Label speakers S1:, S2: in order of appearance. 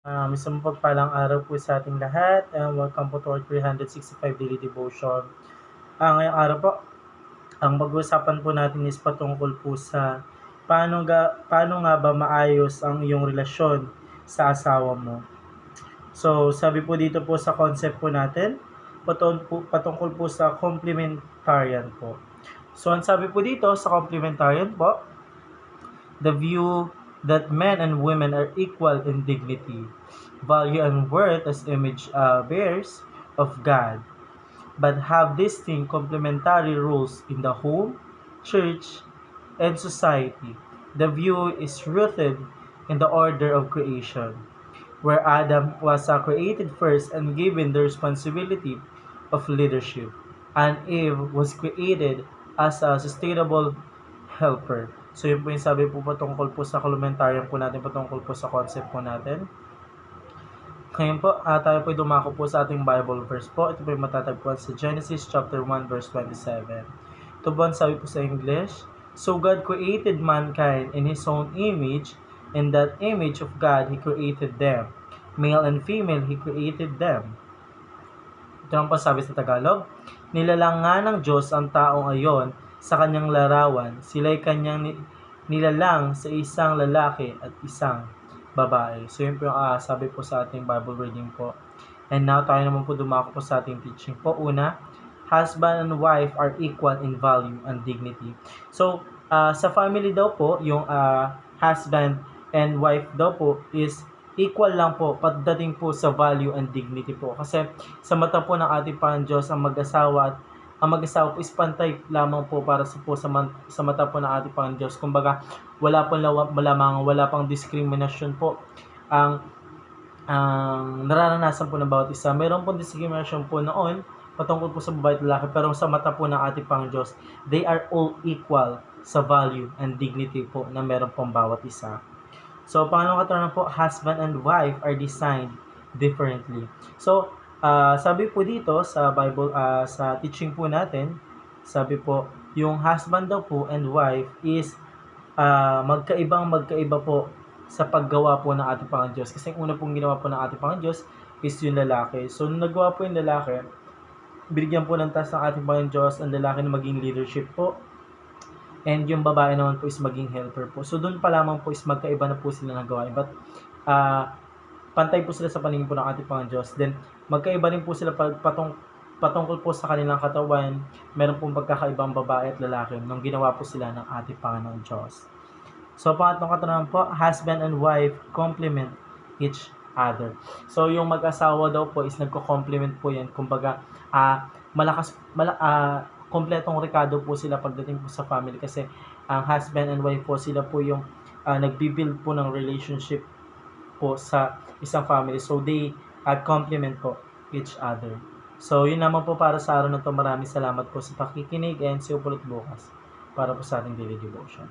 S1: Um, isang mapagpalang araw po sa ating lahat and welcome po to our 365 daily devotion. Ah, ngayong araw po, ang mag-uusapan po natin is patungkol po sa paano, ga, paano nga ba maayos ang iyong relasyon sa asawa mo. So, sabi po dito po sa concept po natin, patungkol po, patungkol po sa complementarian po. So, ang sabi po dito sa complementarian po, the view that men and women are equal in dignity, value, and worth as image uh, bearers of God, but have distinct complementary roles in the home, church, and society. The view is rooted in the order of creation, where Adam was uh, created first and given the responsibility of leadership, and Eve was created as a sustainable helper. So yun po yung sabi po patungkol po sa complementarian po natin, patungkol po sa concept po natin. Ngayon po, uh, tayo po dumako po sa ating Bible verse po. Ito po yung matatagpuan sa Genesis chapter 1 verse 27. Ito po ang sabi po sa English, So God created mankind in His own image, in that image of God He created them. Male and female He created them. Ito ang pasabi sa Tagalog, Nilalang nga ng Diyos ang taong ayon sa kanyang larawan, sila'y kanyang nilalang sa isang lalaki at isang babae. So yun po yung sabi po sa ating Bible reading po. And now tayo naman po dumako po sa ating teaching po. Una, husband and wife are equal in value and dignity. So, uh, sa family daw po, yung uh, husband and wife daw po is equal lang po pagdating po sa value and dignity po. Kasi sa mata po ng ating Panginoon Diyos, ang mag-asawa at ang mag-asawa po is pantay lamang po para sa po sa, man, sa mata po ng ating Panginoon Diyos. Kumbaga, wala pong lamang, wala pang diskriminasyon po ang ang nararanasan po ng bawat isa. Meron pong diskriminasyon po noon patungkol po sa babae at lalaki pero sa mata po ng ating Panginoon Diyos, they are all equal sa value and dignity po na meron pong bawat isa. So, pangalawang katanungan po, husband and wife are designed differently. So, Uh, sabi po dito sa Bible, uh, sa teaching po natin, sabi po, yung husband daw po and wife is uh, magkaibang magkaiba po sa paggawa po ng ating Panginoon Diyos. Kasi una pong ginawa po ng ating Panginoon Diyos is yung lalaki. So, nung nagawa po yung lalaki, binigyan po ng task ng ating Panginoon Diyos ang lalaki na maging leadership po. And yung babae naman po is maging helper po. So, doon pa lamang po is magkaiba na po sila ng gawain. But, uh, pantay po sila sa paningin po ng ating Panginoon Diyos. Then, magkaiba rin po sila patong, patungkol po sa kanilang katawan. Meron pong pagkakaibang babae at lalaki nung ginawa po sila ng ating Panginoon Diyos. So, pangatlong katanungan po, husband and wife complement each other. So, yung mag-asawa daw po is nagko-complement po yan. Kumbaga, uh, malakas, mala, uh, kompletong rekado po sila pagdating po sa family kasi ang husband and wife po sila po yung uh, nagbibuild po ng relationship po sa isang family. So, they uh, complement po each other. So, yun naman po para sa araw na to. Maraming salamat po sa pakikinig and see you ulit bukas para po sa ating daily devotion.